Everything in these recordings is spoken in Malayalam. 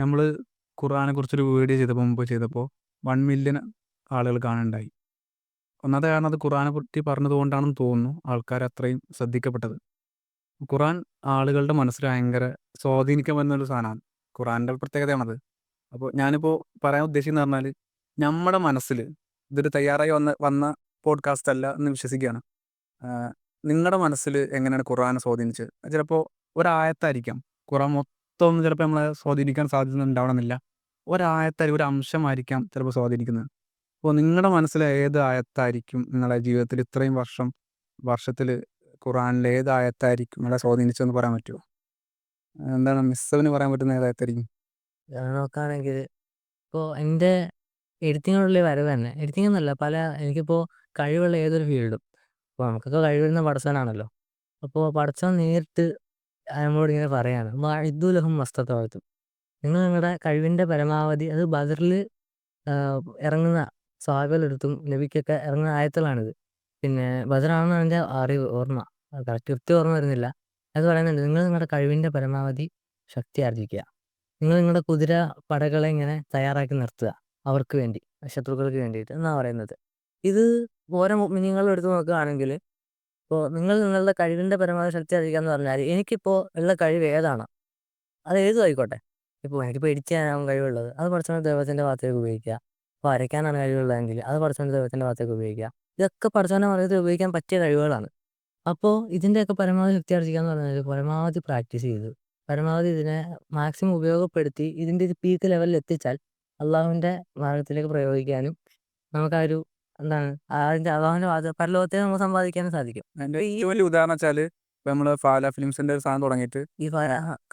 നമ്മൾ ഖുർആനെ കുറിച്ചൊരു വീഡിയോ ചെയ്തപ്പോൾ മുമ്പ് ചെയ്തപ്പോൾ വൺ മില്യൺ ആളുകൾ കാണുന്നുണ്ടായി ഒന്നാമത്തെ കാരണം അത് ഖുർആനെ പറ്റി പറഞ്ഞത് കൊണ്ടാണെന്ന് തോന്നുന്നു ആൾക്കാർ അത്രയും ശ്രദ്ധിക്കപ്പെട്ടത്. ഖുർആൻ ആളുകളുടെ മനസ്സിൽ ഭയങ്കര സ്വാധീനിക്കപ്പെടുന്നൊരു സാധനമാണ്. ഖുർആന്റെ പ്രത്യേകതയാണത്. അപ്പോൾ ഞാനിപ്പോൾ പറയാൻ ഉദ്ദേശിക്കുന്നത് പറഞ്ഞാൽ നമ്മുടെ മനസ്സിൽ ഇതൊരു തയ്യാറായി വന്ന വന്ന പോഡ്കാസ്റ്റ് അല്ല എന്ന് വിശ്വസിക്കുകയാണ്. നിങ്ങളുടെ മനസ്സിൽ എങ്ങനെയാണ് ഖുർആനെ സ്വാധീനിച്ചത്? ചിലപ്പോൾ ഒരായത്തായിരിക്കാം. ഖുർആൻ മൊത്തം ചിലപ്പോൾ നമ്മളെ സ്വാധീനിക്കാൻ സാധ്യത ഉണ്ടാവണമെന്നില്ല ഒരായത്തായിരിക്കും ഒരു അംശമായിരിക്കാം ചിലപ്പോൾ സ്വാധീനിക്കുന്നത്. അപ്പോൾ നിങ്ങളുടെ മനസ്സിൽ ഏത് ആയത്തായിരിക്കും നിങ്ങളുടെ ജീവിതത്തിൽ ഇത്രയും വർഷം വർഷത്തിൽ ഖുറാനിലെ ഏത് ആയത്തായിരിക്കും നിങ്ങളെ സ്വാധീനിച്ചതെന്ന് പറയാൻ പറ്റുമോ എന്താണ് മിസ്സവിന് പറയാൻ പറ്റുന്ന ഏതായത്തായിരിക്കും നോക്കുകയാണെങ്കിൽ ഇപ്പോൾ എന്റെ എഡിറ്റിങ്ങിനുള്ള വരവ് തന്നെ. എഡിറ്റിംഗ് എന്നല്ല പല എനിക്കിപ്പോൾ കഴിവുള്ള ഏതൊരു ഫീൽഡും. അപ്പോൾ നമുക്കൊക്കെ കഴിവുന്ന പടച്ചവനാണല്ലോ അപ്പോൾ പടച്ചവൻ നേരിട്ട് നമ്മളോട് ഇങ്ങനെ പറയാണ് ഇദ്ദുലഹും മസ്തത്വത്തും നിങ്ങൾ നിങ്ങളുടെ കഴിവിന്റെ പരമാവധി അത് ബദറിൽ ഇറങ്ങുന്ന സ്വാഗലെടുത്തും നബിക്കൊക്കെ ഇറങ്ങുന്ന ആയത്തുകളാണിത്. പിന്നെ ബദറാണെന്ന് എന്റെ അറിവ് ഓർമ്മ. കറക്റ്റ് കൃത്യം ഓർമ്മ വരുന്നില്ല. അത് പറയുന്നുണ്ട് നിങ്ങൾ നിങ്ങളുടെ കഴിവിന്റെ പരമാവധി ശക്തി ആർജിക്കുക. നിങ്ങൾ നിങ്ങളുടെ കുതിര പടകളെ ഇങ്ങനെ തയ്യാറാക്കി നിർത്തുക അവർക്ക് വേണ്ടി ശത്രുക്കൾക്ക് വേണ്ടിയിട്ട് എന്നാണ് പറയുന്നത്. ഇത് ഓരോ എടുത്ത് നോക്കുകയാണെങ്കിൽ ഇപ്പോൾ നിങ്ങൾ നിങ്ങളുടെ കഴിവിന്റെ പരമാവധി ശക്തി അറിയിക്കുക എന്ന് പറഞ്ഞാൽ എനിക്കിപ്പോൾ ഉള്ള കഴിവ് ഏതാണ്? അത് ഏതും ആയിക്കോട്ടെ. ഇപ്പോൾ എനിക്കിപ്പോൾ ചെയ്യാനാവും കഴിവുള്ളത്. അത് പഠിച്ചവൻ ദൈവത്തിന്റെ ഭാഗത്തേക്ക് ഉപയോഗിക്കുക. അപ്പോൾ വരയ്ക്കാനാണ് കഴിവുള്ളതെങ്കിൽ അത് പഠിച്ചവൻ ദൈവത്തിന്റെ ഭാഗത്തേക്ക് ഉപയോഗിക്കുക. ഇതൊക്കെ പഠിച്ചവന്റെ ഭാഗത്ത് ഉപയോഗിക്കാൻ പറ്റിയ കഴിവുകളാണ്. അപ്പോൾ ഇതിന്റെയൊക്കെ പരമാവധി ശക്തി ആർജിക്കുക എന്ന് പറഞ്ഞാൽ പരമാവധി പ്രാക്ടീസ് ചെയ്തു പരമാവധി ഇതിനെ മാക്സിമം ഉപയോഗപ്പെടുത്തി ഇതിന്റെ ഒരു പീക്ക് ലെവലിൽ എത്തിച്ചാൽ അള്ളാഹുവിന്റെ മാർഗത്തിലേക്ക് പ്രയോഗിക്കാനും നമുക്ക് ഒരു എന്താണ്? അതിന്റെ അള്ളാഹുവിന്റെ വാച പരലോകത്തെ നമുക്ക് സമ്പാദിക്കാനും സാധിക്കും. എന്റെ ഏറ്റവും വലിയ ഉദാഹരണം വെച്ചാൽ നമ്മൾ ഫാല ഫിലിംസിന്റെ ഒരു സാധനം തുടങ്ങിയിട്ട് ഈ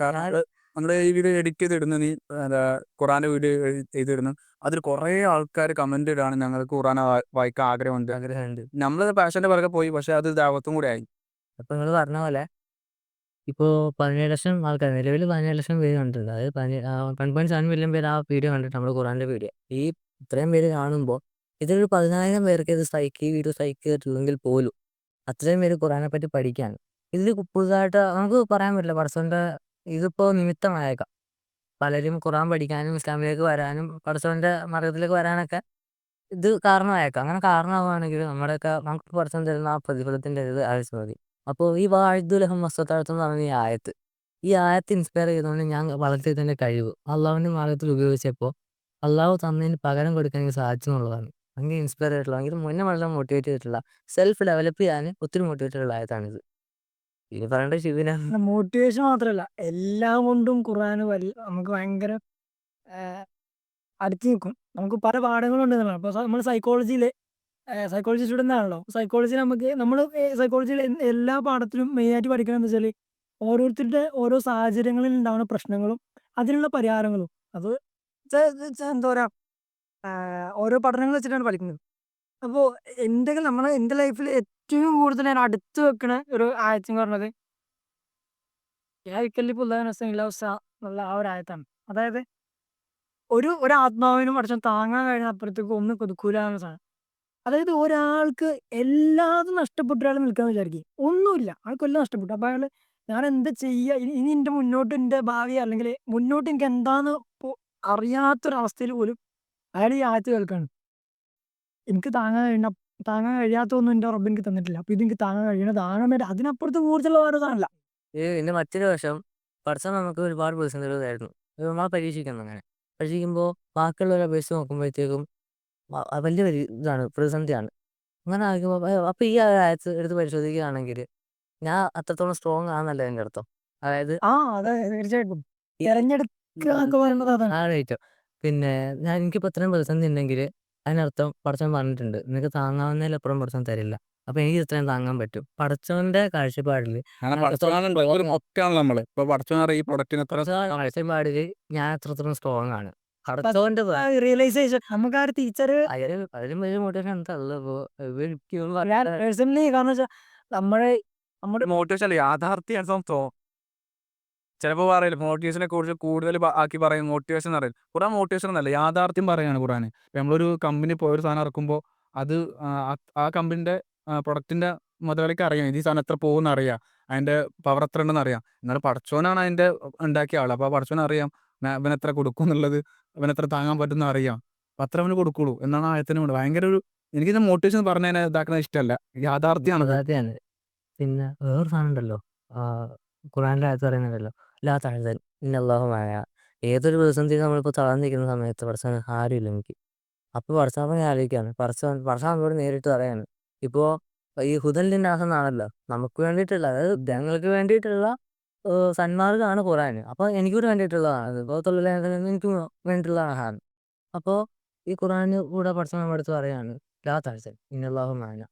കാരണം നമ്മൾ ഈ വീഡിയോ എഡിറ്റ് ചെയ്തിടുന്നു നീ എന്താ ഖുറാന്റെ വീഡിയോ ചെയ്തിടുന്നു അതിൽ കുറെ ആൾക്കാർ കമന്റ് ഇടാണ് ഞങ്ങൾക്ക് ഖുറാൻ വാ- വായിക്കാൻ ആഗ്രഹമുണ്ട്. ആഗ്രഹമുണ്ട്. നമ്മളത് പാഷന്റെ പുറകെ പോയി പക്ഷെ അത് ദാവത്തും കൂടെ ആയി. അപ്പൊ നിങ്ങൾ പറഞ്ഞ പോലെ ഇപ്പോൾ പതിനേഴ് ലക്ഷം ആൾക്കാർ നിലവിൽ പതിനേഴ് ലക്ഷം പേര് കണ്ടിട്ടുണ്ട്. അതായത് വൺ പോയിന്റ് സെവൻ മില്യൺ പേര് ആ വീഡിയോ കണ്ടിട്ട് നമ്മുടെ ഖുറാന്റെ വീഡിയോ. ഈ ഇത്രയും പേര് കാണുമ്പോൾ ഇതൊരു പതിനായിരം പേർക്ക് ഇത് സൈക്ക് ഈ വീഡിയോ ചെയ്തിട്ടില്ലെങ്കിൽ പോലും അത്രയും പേര് ഖുറാനെ പറ്റി പഠിക്കാൻ. ഇതിൽ പുതുതായിട്ട് നമുക്ക് പറയാൻ പറ്റില്ല പടച്ചവന്റെ ഇതിപ്പോൾ നിമിത്തമായേക്കാം. പലരും ഖുറാൻ പഠിക്കാനും ഇസ്ലാമിലേക്ക് വരാനും പടച്ചവന്റെ മാർഗത്തിലേക്ക് വരാനൊക്കെ ഇത് കാരണമായേക്കാം. അങ്ങനെ കാരണമാവുകയാണെങ്കിൽ നമ്മുടെയൊക്കെ നമുക്ക് പടച്ചവൻ തരുന്ന ആ പ്രതിഫലത്തിന്റെ ഇത് ആവശ്യം മതി. അപ്പോൾ ഈ വാഴ്ദുലഹം വസ്തുത്താഴത്തെന്ന് പറഞ്ഞ ഈ ആയത്ത് ഈ ആയത്ത് ഇൻസ്പയർ ചെയ്തുകൊണ്ട് ഞാൻ വളർത്തിയതിന്റെ കഴിവ് അള്ളാഹുവിന്റെ മാർഗത്തിൽ ഉപയോഗിച്ചപ്പോൾ അള്ളാഹു തന്നതിന് പകരം കൊടുക്കാൻ എനിക്ക് സാധിച്ചു എന്നുള്ളതാണ് അങ്ങനെ ഇൻസ്പയർ ആയിട്ടുള്ള ഭയങ്കര മുന്നേ വളരെ മോട്ടിവേറ്റ് ചെയ്തിട്ടുള്ള സെൽഫ് ഡെവലപ്പ് ചെയ്യാൻ ഒത്തിരി മോട്ടിവേറ്റ് ഉള്ള ആയത്താണിത് ഇനി പറയേണ്ട ശിവന മോട്ടിവേഷൻ മാത്രമല്ല എല്ലാം കൊണ്ടും ഖുർആൻ നമുക്ക് ഭയങ്കര അടുത്ത് നിൽക്കും. നമുക്ക് പല പാഠങ്ങളുണ്ട് അപ്പോൾ നമ്മൾ സൈക്കോളജിയിലെ സൈക്കോളജി സ്റ്റുഡന്റ് ആണല്ലോ സൈക്കോളജി നമുക്ക് നമ്മൾ സൈക്കോളജിയിൽ എല്ലാ പാഠത്തിലും മെയിനായിട്ട് പഠിക്കണം എന്ന് വെച്ചാൽ ഓരോരുത്തരുടെ ഓരോ സാഹചര്യങ്ങളിൽ ഉണ്ടാകുന്ന പ്രശ്നങ്ങളും അതിനുള്ള പരിഹാരങ്ങളും. അത് എന്താ പറയുക ഓരോ പഠനങ്ങൾ വെച്ചിട്ടാണ് പഠിക്കുന്നത്. അപ്പോൾ എന്റെ നമ്മൾ എന്റെ ലൈഫിൽ ഏറ്റവും കൂടുതൽ ഞാൻ അടുത്ത് വെക്കണ ഒരു ആയത്ത് എന്ന് പറഞ്ഞത് ഇല്ലാ വസ്അഹാ എന്നുള്ള ആ ഒരു ആയത്താണ്. അതായത് ഒരു ഒരു ആത്മാവിനും പഠിച്ചാൽ താങ്ങാൻ കഴിയുന്ന അപ്പുറത്തേക്ക് ഒന്നും കൊതുക്കൂല എന്ന സാധനം അതായത് ഒരാൾക്ക് എല്ലാതും നഷ്ടപ്പെട്ട ഒരാൾ നിൽക്കാന്ന് വിചാരിക്കും. ഒന്നുമില്ല. ആൾക്കെല്ലാം നഷ്ടപ്പെട്ടു. അപ്പൊ അയാൾ ഞാൻ എന്താ ചെയ്യുക ഇനി എന്റെ മുന്നോട്ട് എന്റെ ഭാവി അല്ലെങ്കിൽ മുന്നോട്ട് എനിക്ക് എന്താന്ന് അറിയാത്തൊരവസ്ഥയിൽ പോലും അയാൾ ഈ ആയത്ത് കേൾക്കാണ്. എനിക്ക് താങ്ങാൻ കഴിയണ താങ്ങാൻ കഴിയാത്തൊന്നും എന്റെ റബ്ബ് എനിക്ക് തന്നിട്ടില്ല. അപ്പൊ ഇത് എനിക്ക് താങ്ങാൻ കഴിയണതാണ് വേണ്ടി അതിനപ്പുറത്ത് കൂടുതലുള്ള വേറെ സാധനമല്ല ഇത് ഇതിന്റെ മറ്റൊരു വശം പഠിച്ചാൽ നമുക്ക് ഒരുപാട് പ്രതിസന്ധികളായിരുന്നു നമ്മളെ പരീക്ഷിക്കുന്നു അങ്ങനെ. പരീക്ഷിക്കുമ്പോൾ ബാക്കിയുള്ളവരെ അപേക്ഷിച്ച് നോക്കുമ്പോഴത്തേക്കും വലിയ ഇതാണ് പ്രതിസന്ധിയാണ്. അങ്ങനെ ആകുമ്പോൾ അപ്പൊ ഈ ആയത്ത് എടുത്ത് പരിശോധിക്കുകയാണെങ്കിൽ ഞാൻ അത്രത്തോളം സ്ട്രോങ് ആണെന്നല്ല എന്റെ അർത്ഥം. അതായത് ആ അതെ തീർച്ചയായിട്ടും. തെരഞ്ഞെടുക്കുക പിന്നെ ഞാൻ എനിക്കിപ്പോൾ ഇത്രയും പ്രതിസന്ധി ഉണ്ടെങ്കിൽ അതിനർത്ഥം പടച്ചവൻ പറഞ്ഞിട്ടുണ്ട് നിനക്ക് താങ്ങാവുന്നതിലപ്പുറം പടച്ചവൻ തരില്ല. അപ്പൊ എനിക്ക് ഇത്രയും താങ്ങാൻ പറ്റും. പടച്ചവന്റെ ഒരു നമ്മൾ ഇപ്പൊ പടച്ചവൻ അറിയാം ഈ പ്രൊഡക്റ്റിന് എത്ര കാഴ്ചപ്പാടിൽ ഞാൻ എത്രത്തോളം സ്ട്രോങ് ആണ്. പടച്ചവന്റെ റിയലൈസേഷൻ നമുക്ക് ആ ഒരു തിരിച്ചറിവ് അതിന് അതിലും വലിയ മോട്ടിവേഷൻ ഇപ്പൊ? ഇവർക്ക് ഞാൻ പേഴ്സണലി കാരണം വെച്ചാൽ നമ്മുടെ നമ്മുടെ മോട്ടിവേഷൻ അല്ല യാഥാർത്ഥ്യം തോ ചിലപ്പോൾ പറയില്ല മോട്ടിവേഷനെ കുറിച്ച് കൂടുതൽ ആക്കി പറയും മോട്ടിവേഷൻ എന്ന് പറയും. ഖുറാൻ മോട്ടിവേഷൻ എന്നല്ല യാഥാർത്ഥ്യം പറയാണ് ഖുറാൻ നമ്മളൊരു കമ്പനി പോയ ഒരു സാധനം ഇറക്കുമ്പോൾ അത് ആ കമ്പനിന്റെ പ്രൊഡക്റ്റിന്റെ മുതലാളിക്ക് അറിയാം ഇത് സാധനം എത്ര പോകുമെന്ന് അറിയാം അതിന്റെ പവർ എത്ര ഉണ്ടെന്ന് അറിയാം. എന്നാൽ പടച്ചോനാണ് അതിന്റെ ഉണ്ടാക്കിയ ആൾ അപ്പോൾ പടച്ചോൻ അറിയാം ഇവനെത്ര കൊടുക്കും എന്നുള്ളത് ഇവനെത്ര താങ്ങാൻ പറ്റുന്ന അറിയാം. അപ്പം അത്ര അവന് കൊടുക്കുള്ളൂ എന്നാണ് ആയത്തിന് കൊണ്ട് ഭയങ്കര ഒരു എനിക്ക് മോട്ടിവേഷൻ പറഞ്ഞതിനെ ഇതാക്കുന്നത് ഇഷ്ടമല്ല. യാഥാർത്ഥ്യമാണ്. പിന്നെ വേറൊരു സാധനം ഉണ്ടല്ലോ ഖുറാന്റെ ആയത്ത് പറയുന്നുണ്ടല്ലോ ലാ തഹസൻ ഇന്നല്ലാഹുമായ ഏതൊരു പ്രതിസന്ധി നമ്മളിപ്പോൾ തളർന്നിരിക്കുന്ന സമയത്ത് പഠിച്ചാൽ ആരുമില്ല എനിക്ക്. അപ്പോൾ പഠിച്ചാൽ ആലോചിക്കാണ് പഠിച്ചാൽ പഠിച്ചാൽ നമ്മളോട് നേരിട്ട് പറയാണ് ഇപ്പോൾ ഈ ഹുദലിന്റെ ആണെന്നാണല്ലോ നമുക്ക് വേണ്ടിയിട്ടുള്ള അതായത് ജനങ്ങൾക്ക് വേണ്ടിയിട്ടുള്ള സന്മാർഗമാണ് ഖുറാൻ അപ്പോൾ എനിക്കൂടെ വേണ്ടിയിട്ടുള്ളതാണ് ഇപ്പോൾ തൊഴിലാളികൾ എനിക്ക് വേണ്ടിയിട്ടുള്ളതാണ് അപ്പോൾ ഈ ഖുറാന് കൂടെ പഠിച്ച നമ്മുടെ അടുത്ത് പറയാണ് ലാ തഹസൻ ഒരു സ്വാതന്ത്ര്യം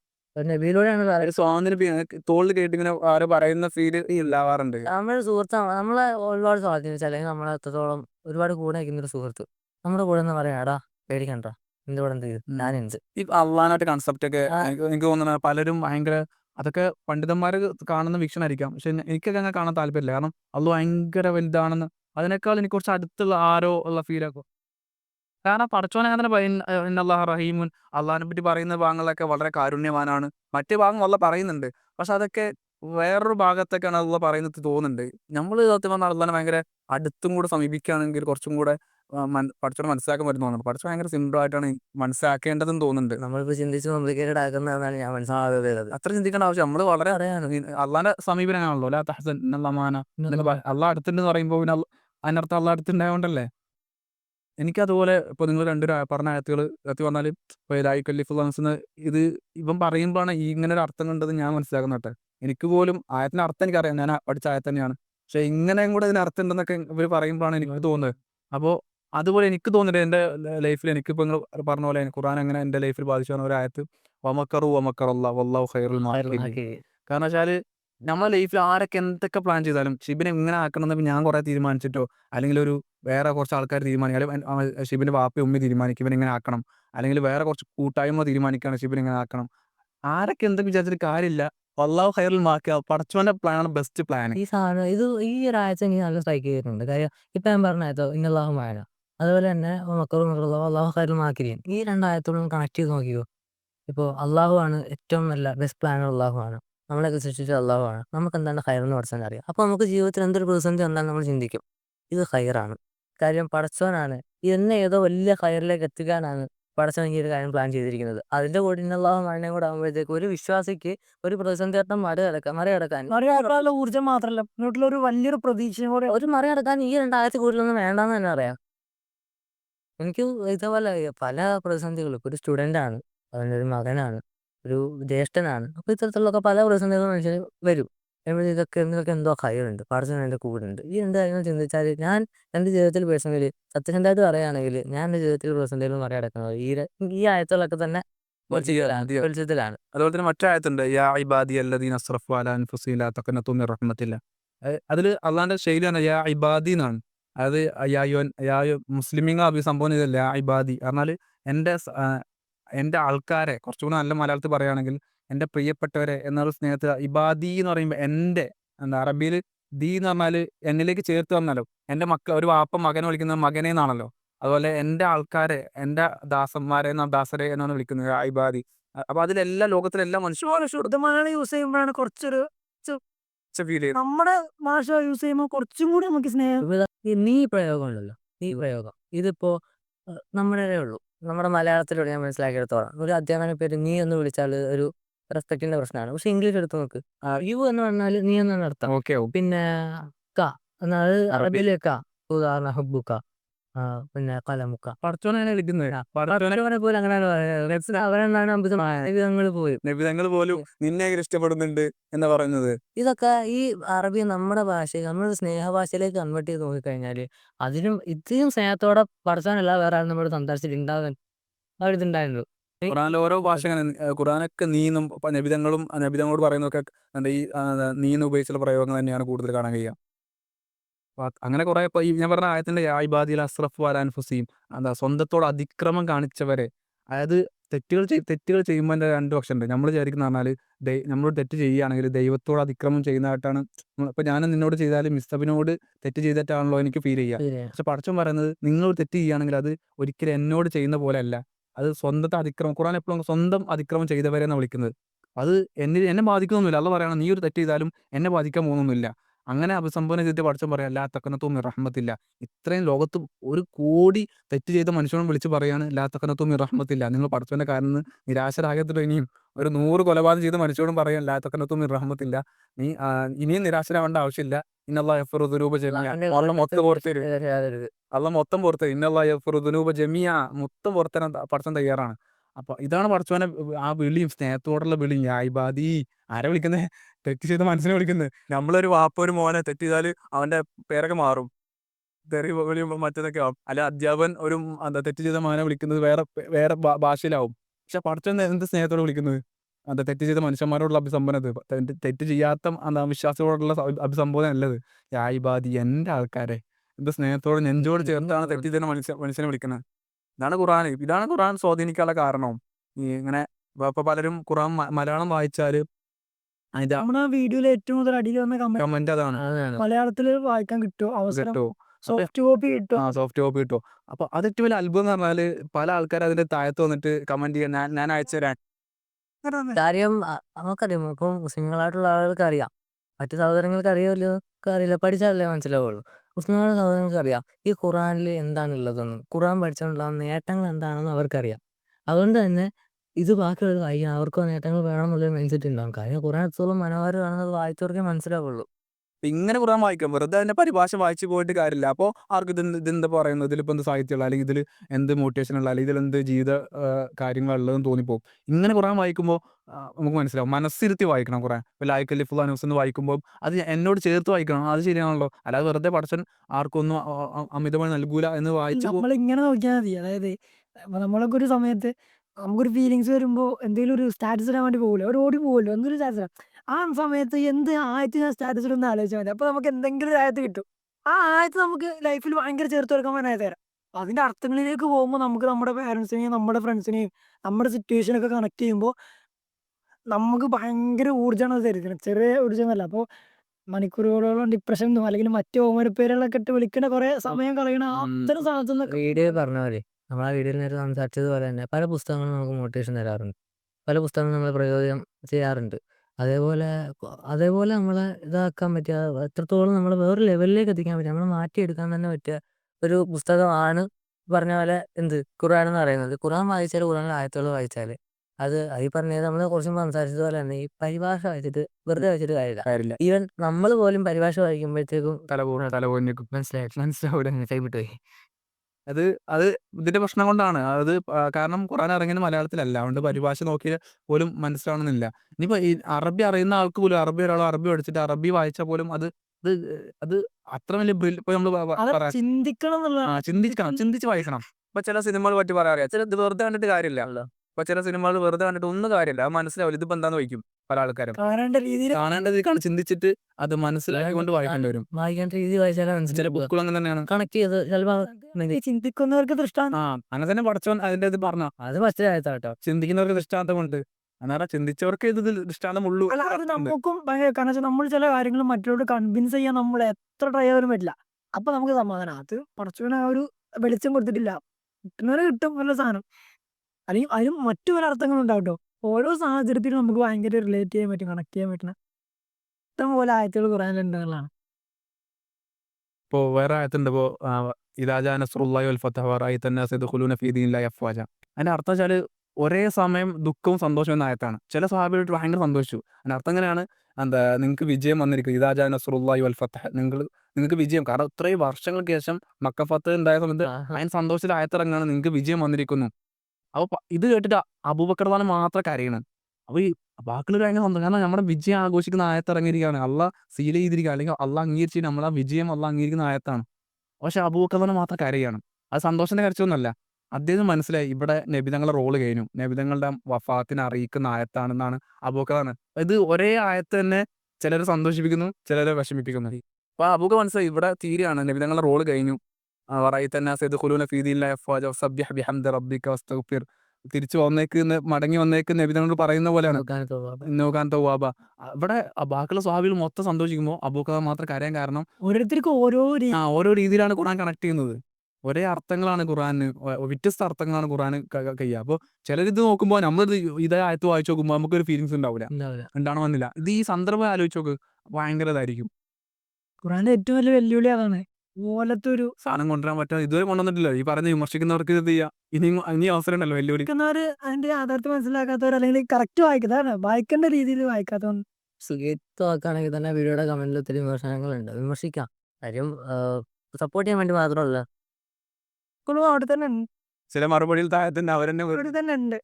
തോളിൽ കേട്ട് ഇങ്ങനെ ആരോ പറയുന്ന ഫീൽ ഇല്ലാവാറുണ്ട്. നമ്മുടെ സുഹൃത്താണ് നമ്മളെ ഒരുപാട് സ്വാധീനിച്ചു അല്ലെങ്കിൽ നമ്മളെ എത്രത്തോളം ഒരുപാട് കൂടെ നിൽക്കുന്ന ഒരു സുഹൃത്ത് നമ്മുടെ കൂടെ എന്ന് പറയാം എടാ പേടിക്കണ്ട. എന്റെ കൂടെ എന്ത് ചെയ്തു ഉം. ഈ അള്ളാനായിട്ട് കൺസെപ്റ്റ് ഒക്കെ. എനിക്ക് എനിക്ക് തോന്നുന്നത് പലരും ഭയങ്കര അതൊക്കെ പണ്ഡിതന്മാര് കാണുന്ന വീക്ഷണായിരിക്കാം പക്ഷെ എനിക്കൊക്കെ അങ്ങനെ കാണാൻ താല്പര്യമില്ല. കാരണം അള്ളു ഭയങ്കര വലുതാണെന്ന്. അതിനേക്കാൾ എനിക്ക് കുറച്ച് അടുത്തുള്ള ആരോ ഉള്ള ഫീലൊക്കെ കാരണം പടച്ചോനെ അങ്ങനെ അള്ളാഹ് റഹീമുൻ. അള്ളാഹിനെ പറ്റി പറയുന്ന ഭാഗങ്ങളിലൊക്കെ വളരെ കാരുണ്യവാനാണ്. മറ്റു ഭാഗം വല്ല പറയുന്നുണ്ട്. പക്ഷെ അതൊക്കെ വേറൊരു ഭാഗത്തൊക്കെയാണ് അള്ള പറയുന്നത് തോന്നുന്നുണ്ട്. നമ്മൾ സത്യം പറഞ്ഞാൽ അള്ളാഹിനെ ഭയങ്കര അടുത്തും കൂടെ സമീപിക്കുകയാണെങ്കിൽ കുറച്ചും കൂടെ പഠിച്ചോ മനസ്സിലാക്കാൻ പറ്റും തോന്നുന്നു പഠിച്ചു ഭയങ്കര സിമ്പിൾ ആയിട്ടാണ് മനസ്സിലാക്കേണ്ടതെന്ന് തോന്നുന്നുണ്ട്. നമ്മളിപ്പോ ചിന്തിച്ച് കോംപ്ലിക്കേറ്റഡ് ആക്കുന്നതാണ് ഞാൻ മനസ്സിലാകുന്നത് അത്ര ചിന്തിക്കേണ്ട ആവശ്യം നമ്മൾ വളരെ പറയാണ് അള്ളാന്റെ സമീപനമാണല്ലോ ലാ തഹസൻ അള്ളാഹ് അടുത്തുണ്ടെന്ന് പറയുമ്പോൾ പിന്നെ അള്ള- അതിനർത്ഥം അള്ളാഹ് അടുത്തുണ്ടായോണ്ടല്ലേ? എനിക്കതുപോലെ ഇപ്പൊ നിങ്ങൾ രണ്ടൊരു പറഞ്ഞ ആയത്തുകൾ സത്യം പറഞ്ഞാൽ ഇപ്പൊ ലായി കല്ലിഫുന്ന് ഇത് ഇവൻ പറയുമ്പോഴാണ് ഈ ഇങ്ങനെ ഒരു അർത്ഥം കണ്ടത് ഞാൻ മനസ്സിലാക്കുന്നത് എനിക്ക് പോലും ആയത്തിന്റെ അർത്ഥം എനിക്കറിയാം. ഞാൻ പഠിച്ച ആയത് തന്നെയാണ്. പക്ഷെ ഇങ്ങനെയും കൂടെ ഇതിന് അർത്ഥം ഉണ്ടെന്നൊക്കെ ഇവർ പറയുമ്പോഴാണ് എനിക്ക് തോന്നുന്നത്. അപ്പോൾ അതുപോലെ എനിക്ക് തോന്നുന്നുണ്ട് എന്റെ ലൈഫിൽ എനിക്കിപ്പോൾ നിങ്ങൾ പറഞ്ഞ പോലെ ഖുറാൻ അങ്ങനെ എന്റെ ലൈഫിൽ ബാധിച്ചു പറഞ്ഞ ഒരു ആയത്ത് വമക്കറു വമക്കറല്ല വല്ലാഹു മാക്കിരീൻ കാരണം വെച്ചാൽ നമ്മളെ ലൈഫിൽ ആരൊക്കെ എന്തൊക്കെ പ്ലാൻ ചെയ്താലും ഷിബിനെ ഇങ്ങനെ ആക്കണമെന്ന് ഞാൻ കുറെ തീരുമാനിച്ചിട്ടോ. അല്ലെങ്കിൽ ഒരു വേറെ കുറച്ച് ആൾക്കാർ തീരുമാനിക്കും. ഷിബിന്റെ വാപ്പ ഉമ്മി തീരുമാനിക്കും. ഇവൻ ഇങ്ങനെ ആക്കണം. അല്ലെങ്കിൽ വേറെ കുറച്ച് കൂട്ടായ്മ തീരുമാനിക്കുകയാണ് ഷിബിൻ ഇങ്ങനെ ആക്കണം. ആരൊക്കെ എന്തൊക്കെ വിചാരിച്ചിട്ട് കാര്യമില്ല. വല്ലാവ് ഹൈറിൽ മാക്കുക പടച്ചവന്റെ പ്ലാനാണ് ബെസ്റ്റ് പ്ലാൻ ഈ സാധനം ഇത് ഈ ഒരാഴ്ച എനിക്ക് നല്ല സ്ട്രൈക്ക് ചെയ്തിട്ടുണ്ട്. കാര്യം ഇപ്പൊ ഞാൻ പറഞ്ഞോ ഇന്നല്ലാഹു മായ അതുപോലെ തന്നെ മക്കളും അള്ളാഹു ഹൈറിൽ മാക്കിരിയൻ ഈ രണ്ടായത്തോളം കണക്ട് ചെയ്ത് നോക്കിയോ ഇപ്പോൾ അള്ളാഹു ആണ് ഏറ്റവും നല്ല ബെസ്റ്റ് പ്ലാൻ അള്ളാഹു ആണ്. നമ്മളെയൊക്കെ സൃഷ്ടിച്ച അള്ളാഹു ആണ് നമുക്ക് എന്താണ് ഹയർ എന്ന് പഠിച്ചാൽ അറിയാം. അപ്പോൾ നമുക്ക് ജീവിതത്തിൽ എന്തൊരു പ്രതിസന്ധി വന്നാലും നമ്മൾ ചിന്തിക്കും ഇത് ഹയറാണ് കാര്യം പടച്ചവനാണ് എന്നെ ഏതോ വലിയ ഹയറിലേക്ക് എത്തിക്കാനാണ് പടച്ചവൻ ഈ ഒരു കാര്യം പ്ലാൻ ചെയ്തിരിക്കുന്നത്. അതിന്റെ കൂടെ ഇന്നല്ലാഹു മരണയും കൂടെ ആകുമ്പോഴത്തേക്ക് ഒരു വിശ്വാസിക്ക് ഒരു പ്രതിസന്ധി ഘട്ടം മറികടക്കാൻ മറികടക്കാൻ. മറികടക്കാനുള്ള ഊർജം മാത്രമല്ല വീട്ടിലൊരു വലിയൊരു പ്രതീക്ഷ ഒരു മറികടക്കാൻ ഈ രണ്ടായിരത്തി കൂടുതലൊന്നും വേണ്ടെന്ന് തന്നെ അറിയാം എനിക്ക് ഇതേപോലെ പല പ്രതിസന്ധികളും. ഒരു സ്റ്റുഡന്റാണ് ആണ് അവന്റെ ഒരു മകനാണ്. ഒരു ജ്യേഷ്ഠനാണ്. അപ്പോൾ ഇത്തരത്തിലുള്ളൊക്കെ പല പ്രതിസന്ധികളും മനുഷ്യന് വരും. ഇതൊക്കെ എന്തൊക്കെ എന്തോ കയ്യിലുണ്ട് പാർസൻ എന്റെ കൂടെ ഉണ്ട് ഈ രണ്ട് കാര്യങ്ങൾ ചിന്തിച്ചാൽ ഞാൻ എന്റെ ജീവിതത്തിൽ പേഴ്സണലി സത്യസന്ധമായിട്ട് പറയുകയാണെങ്കിൽ ഞാൻ എന്റെ ജീവിതത്തിൽ പ്രതിസന്ധികൾ മറികടക്കുന്നത് ഈ ഈ ആയത്തുകളൊക്കെ തന്നെ വെളിച്ചത്തിലാണ്. അതുപോലെ തന്നെ മറ്റായത്തുണ്ട് യാ ഇബാദി അല്ലദീന അസ്റഫു അല അൻഫുസിഹിം ലാ തഖ്നതു മിർ റഹ്മത്തില്ല. അതിൽ അള്ളാന്റെ ശൈലിയാണ് യാ ഇബാദി എന്നാണ്. അതായത് യായോൻ യായോ മുസ്ലിമിങ്ങ അഭിസംബോധന ചെയ്തല്ല യാ ഇബാദി. പറഞ്ഞാൽ എന്റെ ആ, എന്റെ ആൾക്കാരെ കുറച്ചുകൂടി നല്ല മലയാളത്തിൽ പറയുകയാണെങ്കിൽ എന്റെ പ്രിയപ്പെട്ടവരെ എന്നുള്ള സ്നേഹത്തിൽ ഇബാദി എന്ന് പറയുമ്പോൾ എന്റെ എന്താ അറബിയിൽ ദീ എന്ന് പറഞ്ഞാൽ എന്നിലേക്ക് ചേർത്ത് വന്നാലോ? എന്റെ മക്ക ഒരു വാപ്പ മകനെ വിളിക്കുന്നത് മകനെ എന്നാണല്ലോ? അതുപോലെ എന്റെ ആൾക്കാരെ എന്റെ ദാസന്മാരെ എന്ന ദാസരെ എന്നാണ് വിളിക്കുന്നത് ഇബാദി. അപ്പൊ അതിലെല്ലാ ലോകത്തിലെല്ലാ മനുഷ്യരും ശുദ്ധമാണ് യൂസ് ചെയ്യുമ്പോഴാണ് കുറച്ചൊരു ഫീൽ ചെയ്യുന്നത്. നമ്മുടെ ഭാഷ യൂസ് ചെയ്യുമ്പോൾ കുറച്ചും കൂടി നമുക്ക് സ്നേഹം നീ പ്രയോഗമുണ്ടല്ലോ നീ പ്രയോഗം. ഇതിപ്പോ നമ്മുടെ ഉള്ളൂ. നമ്മുടെ മലയാളത്തിലൂടെ ഞാൻ മനസ്സിലാക്കിയെടുത്തോളാം. ഒരു അധ്യാപന പേര് നീ എന്ന് വിളിച്ചാൽ ഒരു റെസ്പെക്റ്റിന്റെ പ്രശ്നമാണ്. പക്ഷെ ഇംഗ്ലീഷ് എടുത്ത് നോക്ക്. യു എന്ന് പറഞ്ഞാൽ നീ എന്നാണ് അർത്ഥം. പിന്നെ ക എന്നാൽ അറബി. അറബിയിലെ ക ഉദാഹരണം ഹബ്ബുക്ക പിന്നെ കലമുക്ക. പടച്ചോനാണ് എടുക്കുന്നത് പടച്ചോനെ പോലും പോലെ അങ്ങനെ പറയുന്നത് അവരെന്താണ് വിധങ്ങൾ പോയി നിബിധങ്ങൾ പോലും. നിന്നെ ഇഷ്ടപ്പെടുന്നുണ്ട് എന്ന് പറയുന്നത്? ഇതൊക്കെ ഈ അറബി നമ്മുടെ ഭാഷ നമ്മുടെ സ്നേഹഭാഷയിലേക്ക് കൺവേർട്ട് ചെയ്ത് നോക്കിക്കഴിഞ്ഞാൽ അതിനും ഇത്രയും സ്നേഹത്തോടെ പഠിച്ചാനല്ല വേറെ ആരും നമ്മുടെ സംസാരിച്ചിട്ടുണ്ടാകാൻ ഇതുണ്ടായിരുന്നു. ഖുറാനിലെ ഓരോ ഭാഷ ഖുറാനൊക്കെ നീന്നും നബിതങ്ങളും നബിതങ്ങളോട് പറയുന്നതൊക്കെ ഈ നീന്ന് ഉപയോഗിച്ചുള്ള പ്രയോഗങ്ങൾ തന്നെയാണ് കൂടുതൽ കാണാൻ കഴിയുക. അങ്ങനെ കുറെ ഇപ്പൊ ഈ ഞാൻ പറഞ്ഞ ആയത്തിന്റെ ആയിബാദിൽ അസ്രഫ് വരാൻ ഫുസീം എന്താ സ്വന്തത്തോട് അതിക്രമം കാണിച്ചവരെ അതായത് തെറ്റുകൾ ചെയ് തെറ്റുകൾ ചെയ്യുമ്പോൾ എന്റെ രണ്ട് പക്ഷമുണ്ട് നമ്മൾ വിചാരിക്കുന്ന പറഞ്ഞാൽ നമ്മളോട് തെറ്റ് ചെയ്യുകയാണെങ്കിൽ ദൈവത്തോട് അതിക്രമം ചെയ്യുന്നതായിട്ടാണ് ഇപ്പൊ ഞാൻ നിന്നോട് ചെയ്താൽ മിസ്തബിനോട് തെറ്റ് ചെയ്തിട്ടാണല്ലോ എനിക്ക് ഫീൽ ചെയ്യുക. പക്ഷെ പടച്ചം പറയുന്നത് നിങ്ങൾ തെറ്റ് ചെയ്യുകയാണെങ്കിൽ അത് ഒരിക്കലും എന്നോട് ചെയ്യുന്ന പോലെ അല്ല. അത് സ്വന്തത്തെ അതിക്രമം ഖുറാൻ എപ്പോഴും സ്വന്തം അതിക്രമം ചെയ്തവരെ എന്നാണ് വിളിക്കുന്നത്. അത് എന്നെ എന്നെ ബാധിക്കുന്നൊന്നുമില്ല. അത് പറയണം നീ ഒരു തെറ്റ് ചെയ്താലും എന്നെ ബാധിക്കാൻ പോകുന്നൊന്നുമില്ല. അങ്ങനെ അഭിസംബോധന ചെയ്തിട്ട് പഠിച്ചു പറയാം ലാ തക്കനത്തും റഹ്മത്തില്ല. ഇത്രയും ലോകത്ത് ഒരു കോടി തെറ്റ് ചെയ്ത മനുഷ്യനും വിളിച്ച് പറയാണ് ലാ തക്കനത്തും റഹ്മത്തില്ല. നിങ്ങൾ പഠിച്ചതിന്റെ കാരണം നിരാശരാകത്തില്ല ഇനിയും. ഒരു നൂറ് കൊലപാതകം ചെയ്ത മനുഷ്യരോടും പറയാം ലാ തക്കനത്തും റഹ്മത്തില്ല. നീ ഇനിയും നിരാശരാവേണ്ട ആവശ്യമില്ല. ഇന്നല്ലാ എഫർ ദുരൂപ ജമിയ മൊത്തം പുറത്തേര് അല്ല മൊത്തം പുറത്ത് ഇന്നല്ലാ ദുനൂപ ജമിയ മൊത്തം പുറത്തരാൻ പഠിച്ചാൻ തയ്യാറാണ്. അപ്പൊ ഇതാണ് പഠിച്ചവനെ ആ വിളിയും സ്നേഹത്തോടുള്ള വിളിയും. യായിബാദി ആരെ വിളിക്കുന്നത് തെറ്റ് ചെയ്ത മനസ്സിനെ വിളിക്കുന്നത് നമ്മളൊരു വാപ്പ ഒരു മോനെ തെറ്റ് ചെയ്താൽ അവന്റെ പേരൊക്കെ മാറും. തെറി വിളിയുമ്പോൾ മറ്റേതൊക്കെ ആവും. അല്ല അധ്യാപകൻ ഒരു എന്താ തെറ്റ് ചെയ്ത മോനെ വിളിക്കുന്നത് വേറെ വേറെ ഭാഷയിലാവും. പക്ഷെ പഠിച്ചെന്ന് എന്ത് സ്നേഹത്തോടെ വിളിക്കുന്നത്? എന്താ തെറ്റ് ചെയ്ത മനുഷ്യന്മാരോടുള്ള അഭിസംബോധന തെറ്റ് ചെയ്യാത്ത എന്താ വിശ്വാസത്തോടുള്ള അഭിസംബോധന അല്ലത്. യായിബാദി എന്റെ ആൾക്കാരെ. എന്ത് സ്നേഹത്തോടെ നെഞ്ചോട് ചേർത്താണ് തെറ്റ് ചെയ്ത മനുഷ്യ മനുഷ്യനെ വിളിക്കുന്നത് ഇതാണ് ഖുറാൻ ഇതാണ് ഖുറാൻ സ്വാധീനിക്കാനുള്ള കാരണം. ഈ ഇങ്ങനെ ഇപ്പൊ പലരും ഖുറാൻ മലയാളം വായിച്ചാൽ നമ്മുടെ വീഡിയോയിൽ ഏറ്റവും കൂടുതൽ അടിയിൽ വന്ന കമന്റ് അതാണ്. മലയാളത്തിൽ വായിക്കാൻ കിട്ടുമോ അവസരം സോഫ്റ്റ് കോപ്പി കിട്ടും? ആ സോഫ്റ്റ് കോപ്പി കിട്ടും. അപ്പൊ അത് ഏറ്റവും വലിയ അത്ഭുതം എന്ന് പറഞ്ഞാൽ പല ആൾക്കാരും അതിന്റെ താഴത്ത് വന്നിട്ട് കമന്റ് ചെയ്യാൻ ഞാൻ ഞാൻ അയച്ചു തരാൻ കാര്യം നമുക്കറിയാം. ഇപ്പൊ മുസ്ലിങ്ങളായിട്ടുള്ള ആളുകൾക്ക് അറിയാം മറ്റു സഹോദരങ്ങൾക്ക് അറിയാമല്ലോ? അറിയില്ല. പഠിച്ചാലല്ലേ മനസ്സിലാവുള്ളൂ. മുസ്ലിങ്ങളുടെ സഹോദരങ്ങൾക്ക് അറിയാം ഈ ഖുറാനിൽ എന്താണുള്ളതെന്നും? ഖുറാൻ പഠിച്ചുകൊണ്ടുള്ള നേട്ടങ്ങൾ എന്താണെന്ന് അവർക്കറിയാം. അതുകൊണ്ട് തന്നെ ഇത് ബാക്കിയുള്ളത് കാര്യം അവർക്ക് നേട്ടങ്ങൾ വേണമെന്നുള്ളൊരു മൈൻഡ് സെറ്റ് ഉണ്ടാവും കാര്യം കുറേ അടുത്തോളം മനോഹരമാണെന്ന് അത് വായിച്ചവർക്കേ മനസ്സിലാവുള്ളൂ. അപ്പൊ ഇങ്ങനെ ഖുറാൻ വായിക്കാം. വെറുതെ അതിന്റെ പരിഭാഷ വായിച്ചു പോയിട്ട് കാര്യമില്ല. അപ്പോൾ ആർക്കും ഇത് ഇത് എന്താ പറയുന്നത്? ഇതിലിപ്പോ എന്ത് സാഹിത്യമുള്ള അല്ലെങ്കിൽ ഇതിൽ എന്ത് മോട്ടിവേഷൻ ഉള്ള അല്ലെങ്കിൽ ഇതിൽ എന്ത് ജീവിത കാര്യങ്ങളുള്ളതെന്ന് തോന്നിപ്പോകും ഇങ്ങനെ ഖുർആൻ വായിക്കുമ്പോൾ നമുക്ക് മനസ്സിലാവും. മനസ്സിരുത്തി വായിക്കണം ഖുർആൻ. ഇപ്പൊ ലൈക്ക് അലിഫുള്ള ന്യൂസ് എന്ന് വായിക്കുമ്പോൾ അത് എന്നോട് ചേർത്ത് വായിക്കണം. അത് ശരിയാണല്ലോ. അല്ലാതെ വെറുതെ പഠിച്ചൻ ആർക്കൊന്നും അമിതമായി നൽകൂല എന്ന് വായിച്ചു ഇങ്ങനെ നോക്കിയാൽ മതി. അതായത് നമ്മളൊക്കെ ഒരു സമയത്ത് നമുക്കൊരു ഫീലിങ്സ് വരുമ്പോൾ എന്തെങ്കിലും ഒരു സ്റ്റാറ്റസ് ഇടാൻ വേണ്ടി പോകില്ല ഒരു ഓടി പോകുമല്ലോ എന്തൊരു സ്റ്റാറ്റസ് ആ സമയത്ത് എന്ത് ആയത്ത് ഞാൻ സ്റ്റാറ്റസ് ഇടുന്ന ആലോചിച്ചാൽ മതി. അപ്പോൾ നമുക്ക് എന്തെങ്കിലും ഒരു ആയത്ത് കിട്ടും. ആ ആയത്ത് നമുക്ക് ലൈഫിൽ ഭയങ്കര ചേർത്ത് വെക്കാൻ വേണ്ടി തരാം. അതിന്റെ അർത്ഥങ്ങളിലേക്ക് പോകുമ്പോൾ നമുക്ക് നമ്മുടെ പേരൻസിനെയും നമ്മുടെ ഫ്രണ്ട്സിനെയും നമ്മുടെ സിറ്റുവേഷനൊക്കെ കണക്ട് ചെയ്യുമ്പോൾ നമുക്ക് ഭയങ്കര ഊർജമാണ് അത് തരുന്നത്. ചെറിയ ഊർജമല്ല അപ്പോൾ മണിക്കൂറുകളോളം ഡിപ്രഷൻ അല്ലെങ്കിൽ മറ്റു ഓമനപ്പേരുകളൊക്കെ ഇട്ട് വിളിക്കുന്ന കുറെ സമയം കളയണ. അത്തരം സാധനത്തിൽ വീഡിയോ പറഞ്ഞ പോലെ നമ്മൾ ആ വീഡിയോയിൽ നേരത്തെ സംസാരിച്ചതുപോലെ തന്നെ പല പുസ്തകങ്ങളും നമുക്ക് മോട്ടിവേഷൻ തരാറുണ്ട്. പല പുസ്തകങ്ങളും നമ്മൾ പ്രയോജനം ചെയ്യാറുണ്ട്. അതേപോലെ അതേപോലെ നമ്മളെ ഇതാക്കാൻ പറ്റിയ എത്രത്തോളം നമ്മൾ വേറെ ലെവലിലേക്ക് എത്തിക്കാൻ പറ്റും നമ്മൾ മാറ്റിയെടുക്കാൻ തന്നെ പറ്റിയ ഒരു പുസ്തകമാണ് പറഞ്ഞ പോലെ എന്ത്? ഖുർആൻ എന്ന് പറയുന്നത്. ഖുർആൻ വായിച്ചാൽ ഖുർആനിലെ ആയത്തുകൾ വായിച്ചാൽ അത് ഈ പറഞ്ഞത് നമ്മൾ കുറച്ചും സംസാരിച്ചതുപോലെ തന്നെ ഈ പരിഭാഷ വായിച്ചിട്ട് വെറുതെ വായിച്ചിട്ട് കാര്യമില്ല. കാര്യമില്ല. ഈവൻ നമ്മൾ പോലും പരിഭാഷ വായിക്കുമ്പോഴത്തേക്കും തല പോകും തല മനസ്സിലായി മനസ്സിലാവൂല. കൈവിട്ട് പോയി അത് അത് ഇതിന്റെ പ്രശ്നം കൊണ്ടാണ്. അത് പ- കാരണം ഖുറാൻ ഇറങ്ങിയത് മലയാളത്തിലല്ല. അതുകൊണ്ട് പരിഭാഷ നോക്കിയാൽ പോലും മനസ്സിലാവണമെന്നില്ല. ഇനിയിപ്പോ ഈ അറബി അറിയുന്ന ആൾക്ക് പോലും അറബി ഒരാൾ അറബി പഠിച്ചിട്ട് അറബി വായിച്ചാൽ പോലും അത് അത് അത് അത്ര വലിയ ബ്രിൽ ഇപ്പൊ നമ്മൾ പ- പ- അത് പറയാം ചിന്തിക്കണം എന്നുള്ള ആ ചിന്തിക്കണം. ചിന്തിച്ച് വായിക്കണം. ഇപ്പൊ ചില സിനിമകൾ പറ്റി പറയാറിയാം. ചില വെറുതെ കണ്ടിട്ട് കാര്യമില്ല. ഇപ്പൊ ചില സിനിമകൾ വെറുതെ കണ്ടിട്ട് ഒന്നും കാര്യമില്ല. അത് മനസ്സിലാവില്ല. ഇതിപ്പോ എന്താന്ന് വയ്ക്കും പല ആൾക്കാരും. കാണേണ്ട രീതിയിൽ കാണേണ്ട രീതിക്കാണ് ചിന്തിച്ചിട്ട് അത് മനസ്സിലാക്കിക്കൊണ്ട് വായിക്കേണ്ടി വരും. വായിക്കേണ്ട രീതി വായിച്ചാലേ ചില ബുക്കുകൾ അങ്ങനെ തന്നെയാണ്. കണക്ട് ചെയ്ത് ചിലപ്പോൾ ചിന്തിക്കുന്നവർക്ക് ദൃഷ്ടാന്തം ആ അങ്ങനെ തന്നെ പഠിച്ചവൻ അതിന്റെ ഇത് പറഞ്ഞ. അത് കേട്ടോ ചിന്തിക്കുന്നവർക്ക് ദൃഷ്ടാന്തമുണ്ട് അന്നേരം ചിന്തിച്ചവർക്ക് ഇത് ദൃഷ്ടാന്തം ദൃഷ്ടാന്തമുള്ളൂ അല്ല അത് നമുക്കും കാരണം വെച്ചാൽ നമ്മൾ ചില കാര്യങ്ങൾ മറ്റുള്ളവരോട് കൺവിൻസ് ചെയ്യാൻ നമ്മൾ എത്ര ട്രൈ ചെയ്താലും പറ്റില്ല. അപ്പൊ നമുക്ക് സമാധാനം. അത് ആ ഒരു വെളിച്ചം കൊടുത്തിട്ടില്ല. കിട്ടുന്നവരെ കിട്ടും നല്ല സാധനം. അല്ലെങ്കിൽ അതിനും മറ്റു പല അർത്ഥങ്ങളും ഉണ്ടാവും കേട്ടോ ഓരോ സാഹചര്യത്തിലും നമുക്ക് ഭയങ്കര റിലേറ്റ് ചെയ്യാൻ പറ്റും കണക്ട് ചെയ്യാൻ പറ്റുന്ന ഇഷ്ടം പോലെ ആയത്തുകൾ കുറയാനുണ്ട് ഇപ്പോൾ ഇപ്പോ വേറെ ആയത്തുണ്ട്. ഇപ്പോൾ ഇതാജാ നസ്രുല്ലാഹി വൽ ഫതഹ് വറഅയ്ത അന്നാസ യദ്ഖുലൂന ഫീ ദീനില്ലാഹി അഫ്വാജ അതിന്റെ അർത്ഥം വെച്ചാൽ ഒരേ സമയം ദുഃഖവും സന്തോഷവും എന്ന ആയത്താണ്. ചില സ്വഹാബികളായിട്ട് ഭയങ്കര സന്തോഷിച്ചു. അതിന്റെ അർത്ഥം എങ്ങനെയാണ്? എന്താ നിങ്ങൾക്ക് വിജയം വന്നിരിക്കും ഇതാജാ നസ്രുല്ലാഹി വൽ ഫതഹ് നിങ്ങൾ നിങ്ങൾക്ക് വിജയം. കാരണം ഇത്രയും വർഷങ്ങൾക്ക് ശേഷം മക്കഫത്ത് ഉണ്ടായ സമയത്ത് അതിന് സന്തോഷത്തിൽ ആയത്തിറങ്ങാണ്. നിങ്ങൾക്ക് വിജയം വന്നിരിക്കുന്നു. അപ്പൊ പ- ഇത് കേട്ടിട്ട് അബൂബക്കർദാനം മാത്രം കരയണം. അപ്പൊ ഈ ബാക്കിയുള്ള ഭയങ്കര സന്തോഷം. കാരണം നമ്മുടെ വിജയം ആഘോഷിക്കുന്ന ആയത്ത് ആയത്തിറങ്ങിയിരിക്കുകയാണ് അള്ള സീൽ ചെയ്തിരിക്കുക അല്ലെങ്കിൽ അള്ള അംഗീകരിച്ച് നമ്മളെ വിജയം അള്ള അംഗീകരിക്കുന്ന ആയത്താണ്. പക്ഷെ അബൂബക്കർദാനം മാത്രം കരയാണ്. അത് സന്തോഷത്തിന്റെ കരച്ചൊന്നുമല്ല അദ്ദേഹം മനസ്സിലായി ഇവിടെ നബിതങ്ങളുടെ റോൾ കഴിഞ്ഞു. നബിതങ്ങളുടെ വഫാത്തിനെ അറിയിക്കുന്ന ആയത്താണെന്നാണ് അബൂക്കറാണ് ഇത് ഒരേ ആയത്ത് തന്നെ ചിലരെ സന്തോഷിപ്പിക്കുന്നു ചിലരെ വിഷമിപ്പിക്കുന്നു. അപ്പൊ അബൂക്ക മനസ്സിലായി ഇവിടെ തീരെയാണ് നബിതങ്ങളുടെ റോൾ കഴിഞ്ഞു. റൈത്ത് അന്നാസ് ഖുലൂന ഫീദില്ല അഫ്വാജ റബ്ബിക വസ്തഗ്ഫിർ. തിരിച്ചു വന്നേക്ക് മടങ്ങി വന്നേക്ക് നബിതനോട് പറയുന്ന പോലെയാണ്. നോക്കാൻ തോവാബ. ഇവിടെ ബാക്കിയുള്ള സ്വാഭാവികൾ മൊത്തം സന്തോഷിക്കുമ്പോൾ അബൂക്കഥ മാത്രം കരയാൻ കാരണം ഓരോരുത്തർക്കും ഓരോ ആ ഓരോ രീതിയിലാണ് ഖുറാൻ കണക്ട് ചെയ്യുന്നത്. ഒരേ അർത്ഥങ്ങളാണ് ഖുറാൻ വ്യത്യസ്ത അർത്ഥങ്ങളാണ് ഖുറാൻ കയ്യ. അപ്പോൾ ചിലരിത് നോക്കുമ്പോൾ നമ്മൾ ഇതേ ആയത്ത് വായിച്ചു നോക്കുമ്പോൾ നമുക്കൊരു ഫീലിങ്സ് ഉണ്ടാവില്ല ഉണ്ടാവണമെന്നില്ല ഇത് ഈ സന്ദർഭം ആലോചിച്ചോക്ക് നോക്ക് ഭയങ്കര ഖുറാന്റെ ഏറ്റവും വലിയ വെല്ലുവിളി അതാണ്. പോലത്തെ ഒരു സാധനം കൊണ്ടുവരാൻ പറ്റാ ഇതുവരെ കൊണ്ടുവന്നിട്ടില്ല. ഈ പറഞ്ഞ വിമർശിക്കുന്നവർക്ക് ഇത് ചെയ്യാം. ഇനി ഇനി അവസരം ഉണ്ടല്ലോ വെല്ലുവിളി അതിന്റെ യാഥാർത്ഥ്യം മനസ്സിലാക്കാത്തവർ അല്ലെങ്കിൽ കറക്റ്റ് വായിക്കുന്നതാണ് വായിക്കേണ്ട രീതിയിൽ വായിക്കാത്തതുകൊണ്ട് സുഖിത്വമാക്കുകയാണെങ്കിൽ തന്നെ വീഡിയോയുടെ കമന്റിൽ ഒത്തിരി വിമർശനങ്ങളുണ്ട്. വിമർശിക്കാം. കാര്യം സപ്പോർട്ട് ചെയ്യാൻ വേണ്ടി മാത്രമല്ല. അവിടെ തന്നെ ഉണ്ട്. ചില മറുപടിയിൽ താഴെ തന്നെ അവരെന്നെ ഇവിടെ തന്നെ ഉണ്ട്.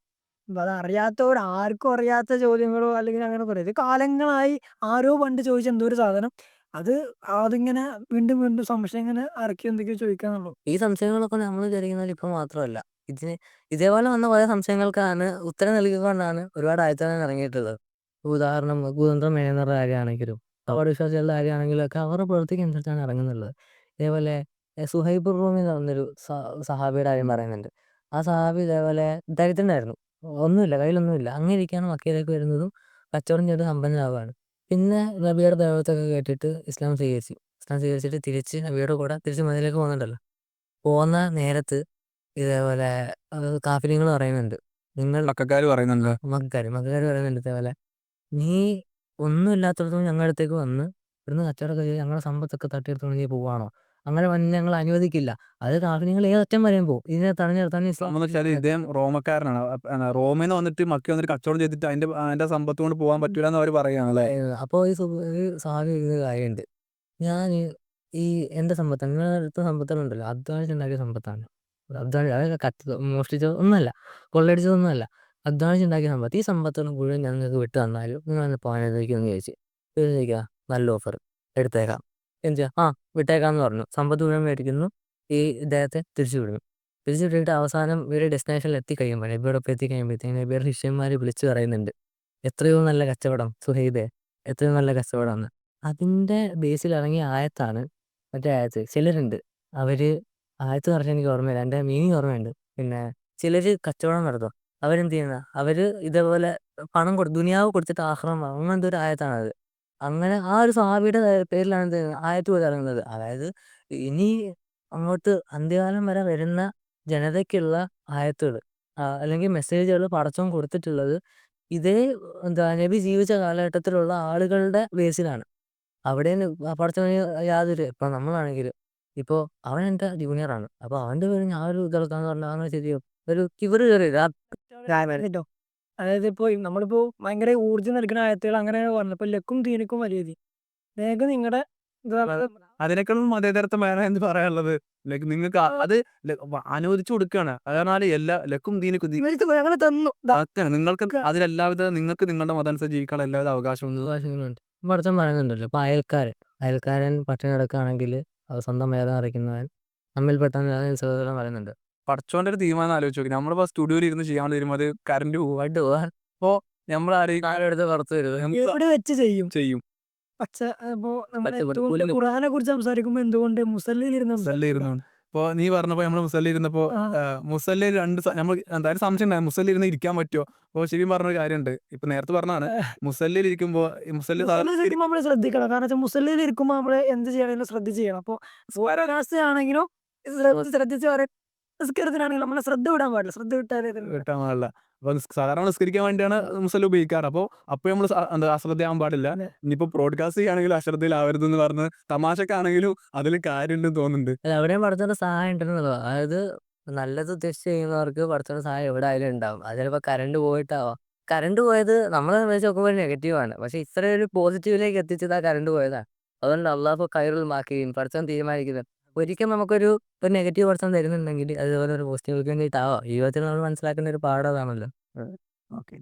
അത് അറിയാത്തവർ ആർക്കും അറിയാത്ത ചോദ്യങ്ങളോ അല്ലെങ്കിൽ അങ്ങനെ പറയും ഇത് കാലങ്ങളായി ആരോ പണ്ട് ചോദിച്ച എന്തോ ഒരു സാധനം അത് അതിങ്ങനെ വീണ്ടും വീണ്ടും സംശയം ഇങ്ങനെ ഇറക്കി എന്തൊക്കെയോ ചോദിക്കാന്നുള്ളൂ. ഈ സംശയങ്ങളൊക്കെ നമ്മൾ വിചാരിക്കുന്നതിൽ ഇപ്പം മാത്രമല്ല. ഇതിന് ഇതേപോലെ വന്ന പല സംശയങ്ങൾക്കാണ് ഉത്തരം നൽകിക്കൊണ്ടാണ് ഒരുപാട് ആയത്തോളം ഇറങ്ങിയിട്ടുള്ളത്. ഉദാഹരണം കുതന്ത്രം മേനറുടെ കാര്യമാണെങ്കിലും അവാർഡ് വിശ്വാസികളുടെ കാര്യമാണെങ്കിലും ഒക്കെ അവരുടെ പ്രവൃത്തിക്ക് അനുസരിച്ചാണ് ഇറങ്ങുന്നുള്ളത്. ഇതേപോലെ സുഹൈബ് റൂമി എന്ന് പറഞ്ഞൊരു സഹാബിയുടെ കാര്യം പറയുന്നുണ്ട്. ആ സഹാബി ഇതേപോലെ ദരിദ്രനായിരുന്നു. ഒന്നുമില്ല കയ്യിലൊന്നുമില്ല. അങ്ങനെ ഇരിക്കുകയാണ് മക്കയിലേക്ക് വരുന്നതും കച്ചവടം ചെയ്ത് സമ്പന്നനാവുകയാണ് പിന്നെ നബിയുടെ ദൈവത്തൊക്കെ കേട്ടിട്ട് ഇസ്ലാം സ്വീകരിച്ചു. ഇസ്ലാം സ്വീകരിച്ചിട്ട് തിരിച്ച് നബിയുടെ കൂടെ തിരിച്ച് മതിലേക്ക് പോകുന്നുണ്ടല്ലോ. പോകുന്ന നേരത്ത് ഇതേപോലെ കാഫിലിങ്ങൾ പറയുന്നുണ്ട്. നിങ്ങൾ മക്കാര് പറയുന്നുണ്ട്? മക്കാര് മക്കാര് പറയുന്നുണ്ട് ഇതേപോലെ നീ ഒന്നും ഇല്ലാത്തടത്തോളം ഞങ്ങളുടെ അടുത്തേക്ക് വന്ന് ഇവിടുന്ന് കച്ചവടമൊക്കെ ചെയ്ത് ഞങ്ങളുടെ സമ്പത്തൊക്കെ തട്ടിയെടുത്തോണ്ട് നീ പോവാണോ? അങ്ങനെ വന്ന് ഞങ്ങൾ അനുവദിക്കില്ല. അത് കാഫിലിങ്ങൾ ഏതറ്റം വരെയും പോകും ഇതിനെ തടഞ്ഞു നിർത്താൻ ഇസ്ലാം വെച്ചാൽ ഇദ്ദേഹം റോമക്കാരനാണ്. റോമിൽ നിന്ന് വന്നിട്ട് മക്കി വന്നിട്ട് കച്ചവടം ചെയ്തിട്ട് അതിന്റെ അതിന്റെ സമ്പത്ത് കൊണ്ട് പോകാൻ പറ്റൂല എന്ന് അവർ പറയുകയാണല്ലേ അപ്പോൾ ഈ സാഹചര്യം ഒരു കാര്യമുണ്ട് ഞാൻ ഈ എന്റെ സമ്പത്താണ്. നിങ്ങളുടെ അടുത്ത സമ്പത്തുകളുണ്ടല്ലോ. അധ്വാനിച്ചുണ്ടാക്കിയ സമ്പത്താണ്. അധ്വാനിച്ച് അതൊക്കെ കത്ത് മോഷ്ടിച്ചത് ഒന്നല്ല കൊള്ളയടിച്ചതൊന്നുമല്ല. അധ്വാനിച്ചുണ്ടാക്കിയ സമ്പത്ത്. ഈ സമ്പത്തുകൾ മുഴുവൻ ഞങ്ങൾക്ക് വിട്ടു തന്നാലും നിങ്ങൾ എന്നെ പോകാനേക്ക് ചോദിച്ചു ചോദിക്കുക നല്ല ഓഫർ. എടുത്തേക്കാം. എന്ത് ചെയ്യാം? ആ വിട്ടേക്കാന്ന് പറഞ്ഞു. സമ്പത്ത് മുഴുവൻ മേടിക്കുന്നു. ഈ ഇദ്ദേഹത്തെ തിരിച്ചു വിടുന്നു. തിരിച്ചു വിട്ടിട്ട് അവസാനം ഇവരുടെ ഡെസ്റ്റിനേഷനിൽ എത്തിക്കഴിയുമ്പോൾ നബിയോടൊപ്പം എത്തിക്കഴിയുമ്പോഴത്തേക്കും നബിയുടെ ശിഷ്യന്മാർ വിളിച്ചു പറയുന്നുണ്ട്. എത്രയോ നല്ല കച്ചവടം സുഹൈദെ. എത്രയോ നല്ല കച്ചവടമാണ്. അതിന്റെ ബേസിൽ ഇറങ്ങിയ ആയത്താണ് മറ്റേ ആയത്ത് ചിലരുണ്ട്. അവർ ആയത്ത് പറഞ്ഞാൽ എനിക്ക് ഓർമ്മയില്ല. എന്റെ മീനിങ് ഓർമ്മയുണ്ട്. പിന്നെ ചിലർ കച്ചവടം നടത്തും. അവരെന്ത് ചെയ്യുന്ന? അവർ ഇതേപോലെ പണം കൊടു ദുനിയാവ് കൊടുത്തിട്ട് ആഹ്റം. അങ്ങനത്തെ ഒരു ആയത്താണ് അത് അങ്ങനെ ആ ഒരു സാബിയുടെ പേരിലാണ് എന്ത് ആയത്ത് പോലെ ഇറങ്ങുന്നത്. അതായത് ഇനി അങ്ങോട്ട് അന്ത്യകാലം വരെ വരുന്ന ജനതയ്ക്കുള്ള ആയത്തുകൾ അല്ലെങ്കിൽ മെസ്സേജുകൾ പടച്ചോൻ കൊടുത്തിട്ടുള്ളത് ഇതേ എന്താ നബി ജീവിച്ച കാലഘട്ടത്തിലുള്ള ആളുകളുടെ ബേസിലാണ്. അവിടെ പടച്ചവന് യാതൊരു ഇപ്പൊ നമ്മളാണെങ്കിലും ഇപ്പോ അവൻ എന്റെ ജൂനിയറാണ്. അപ്പൊ അവന്റെ പേര് ഞാൻ ഒരു ഇതെടുക്കാന്ന് പറഞ്ഞാൽ അങ്ങനെ ശരിയോ? ഒരു കിവറ് കയറി അതായത് ഇപ്പോൾ നമ്മളിപ്പോൾ നമ്മളിപ്പോ ഭയങ്കര ഊർജം നൽകുന്ന ആയത്തുകൾ അങ്ങനെ പറഞ്ഞത്. ഇപ്പൊ ലക്കും തീനക്കും വലിയ വേഗം നിങ്ങളുടെ അതിനേക്കാളും മതേതരത്വം വേറെ എന്ത് പറയാനുള്ളത്. ലൈക്ക് നിങ്ങൾക്ക് ആ- അത് ല- വ- അനുവദിച്ചു കൊടുക്കുകയാണ് അതാണ് എല്ലാ ലക്കും ദീനക്കും ദീ- അങ്ങനെ തന്നു. ദാ, അതാണ് നിങ്ങൾക്ക് അതിലെല്ലാവിധ നിങ്ങൾക്ക് നിങ്ങളുടെ മതം അനുസരിച്ച് ജീവിക്കാൻ എല്ലാവിധ അവകാശവും അവകാശങ്ങളുണ്ട്. പടച്ചൻ പറയുന്നുണ്ടല്ലോ ഇപ്പൊ അയൽക്കാരൻ അയൽക്കാരൻ പട്ടിണി കിടക്കുകയാണെങ്കിൽ അത് സ്വന്തം വേദം അറിയിക്കുന്നവൻ നമ്മിൽപ്പെട്ട സഹോദരൻ പറയുന്നുണ്ട്. പടച്ചോന്റെ ഒരു തീരുമാനം ആലോചിച്ച് നോക്കി. നമ്മളിപ്പോ സ്റ്റുഡിയോയിൽ ഇരുന്ന് ചെയ്യാൻ തീരുമാനം അത് കറണ്ട് പോവാണ്ട് പോവാൻ നമ്മൾ ആരെയും കാലെടുത്ത് പുറത്ത് വരുന്നത് വെച്ച് ചെയ്യും? ചെയ്യും. നമ്മൾ ഖുറാനെ കുറിച്ച് സംസാരിക്കുമ്പോൾ എന്തുകൊണ്ട് മുസല്ലിൽ ഇരുന്ന് മുസല്ലി ഇരുന്നു ഇപ്പൊ നീ പറഞ്ഞപ്പോ നമ്മൾ മുസല്ലി ഇരുന്നപ്പോ ആ. മുസല്ലി രണ്ട് നമ്മൾ എന്തായാലും സംശയം ഉണ്ടായി. മുസല്ലി ഇരുന്ന് ഇരിക്കാൻ പറ്റുമോ അപ്പൊ ശരി പറഞ്ഞൊരു കാര്യമുണ്ട് ഇപ്പൊ നേരത്തെ പറഞ്ഞാണ് മുസല്ലിൽ ഇരിക്കുമ്പോ മുസല്ലി മുസല്ലിൽ നമ്മൾ ശ്രദ്ധിക്കണം. കാരണം വെച്ചാൽ മുസല്ലിൽ ഇരിക്കുമ്പോ നമ്മൾ എന്ത് ചെയ്യണമെങ്കിലും ശ്രദ്ധിച്ച് ചെയ്യണം. അപ്പൊ ആണെങ്കിലും ശ്രദ്ധിച്ച് പറയാൻ നിസ്കാരത്തിനാണെങ്കിലും നമ്മളെ ശ്രദ്ധ വിടാൻ പാടില്ല. ശ്രദ്ധ വിട്ടാലേ ഇത് കിട്ടാൻ പാടില്ല. അപ്പൊ നിസ് സാധാരണ നിസ്കരിക്കാൻ വേണ്ടിയാണ് മുസ്ലിം ഉപയോഗിക്കാറ്. അപ്പൊ അപ്പൊ നമ്മൾ എന്താ അശ്രദ്ധയാവാൻ പാടില്ല. ഇനിയിപ്പോ ബ്രോഡ്കാസ്റ്റ് ചെയ്യുകയാണെങ്കിലും അശ്രദ്ധയിലാവരുത് എന്ന് പറഞ്ഞ് തമാശക്കാണെങ്കിലും അതിൽ കാര്യമുണ്ടെന്ന് തോന്നുന്നുണ്ട്. അല്ല അവിടെയും പഠിത്തത്തിന്റെ സഹായം ഉണ്ടെന്നുള്ളത്. അതായത് നല്ലത് ഉദ്ദേശിച്ച് ചെയ്യുന്നവർക്ക് പഠിത്തത്തിന്റെ സഹായം എവിടെ ആയാലും ഉണ്ടാവും. അത് ചിലപ്പോൾ കറണ്ട് പോയിട്ടാവാം. കറണ്ട് പോയത് നമ്മളെ സംബന്ധിച്ച് നോക്കുമ്പോൾ നെഗറ്റീവാണ് പക്ഷെ ഇത്രയൊരു ഒരു പോസിറ്റീവിലേക്ക് എത്തിച്ചത് ആ കറണ്ട് പോയതാണ്. അതുകൊണ്ട് അള്ളാഹു കയറിൽ മാക്കുകയും പഠിത്തം തീരുമാനിക്കുന്നത് ഒരിക്കൽ നമുക്കൊരു ഒരു നെഗറ്റീവ് പേഴ്സൺ തരുന്നുണ്ടെങ്കിൽ അതുപോലെ ഒരു പോസിറ്റീവ് ആവാം ജീവിതത്തിൽ നമ്മൾ മനസ്സിലാക്കുന്ന ഒരു പാഠം അതാണല്ലോ. ഓക്കെ